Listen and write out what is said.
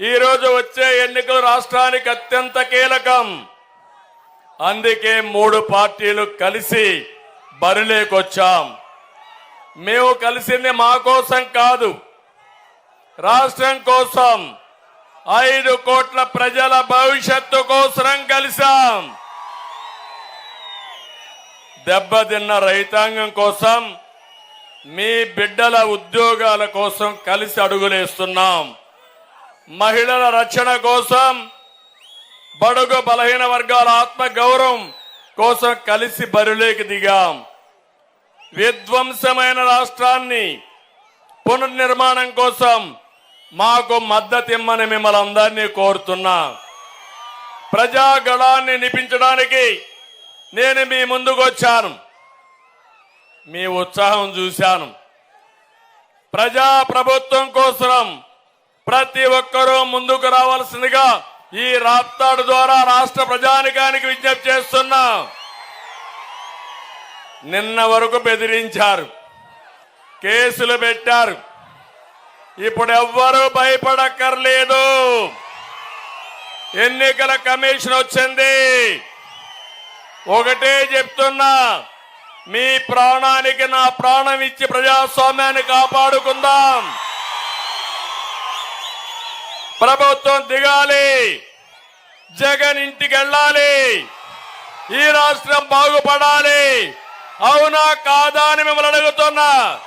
ఈరోజు వచ్చే ఎన్నికలు రాష్ట్రానికి అత్యంత కీలకం. అందుకే మూడు పార్టీలు కలిసి బరిలేకొచ్చాం. మేము కలిసింది మా కోసం కాదు రాష్ట్రం కోసం. ఐదు కోట్ల ప్రజల భవిష్యత్తు కోసం కలిసాం దెబ్బతిన్న రైతాంగం కోసం మీ బిడ్డల ఉద్యోగాల కోసం కలిసి అడుగులేస్తున్నాం. మహిళల రక్షణ కోసం బడుగు బలహీన వర్గాల ఆత్మ గౌరవం కోసం కలిసి బరిలోకి దిగాం. విధ్వంసమైన రాష్ట్రాన్ని పునర్నిర్మాణం కోసం మాకు మద్దతు ఇమ్మని మిమ్మల్ని అందరినీ కోరుతున్నా. ప్రజాగళాన్ని నిపించడానికి నేను మీ ముందుకు వచ్చాను. మీ ఉత్సాహం చూశాను. ప్రజా ప్రభుత్వం కోసం ప్రతి ఒక్కరూ ముందుకు రావాల్సిందిగా ఈ రాప్తాడు ద్వారా రాష్ట్ర ప్రజానికానికి విజ్ఞప్తి చేస్తున్నా. నిన్న వరకు బెదిరించారు. కేసులు పెట్టారు. ఇప్పుడు ఎవ్వరూ భయపడక్కర్లేదు. ఎన్నికల కమిషన్ వచ్చింది. ఒకటే చెప్తున్నా. మీ ప్రాణానికి నా ప్రాణం ఇచ్చి ప్రజాస్వామ్యాన్ని కాపాడుకుందాం. ప్రభుత్వం దిగాలి. జగన్ ఇంటికి వెళ్ళాలి. ఈ రాష్ట్రం బాగుపడాలి. అవునా కాదా అని మిమ్మల్ని అడుగుతున్నా.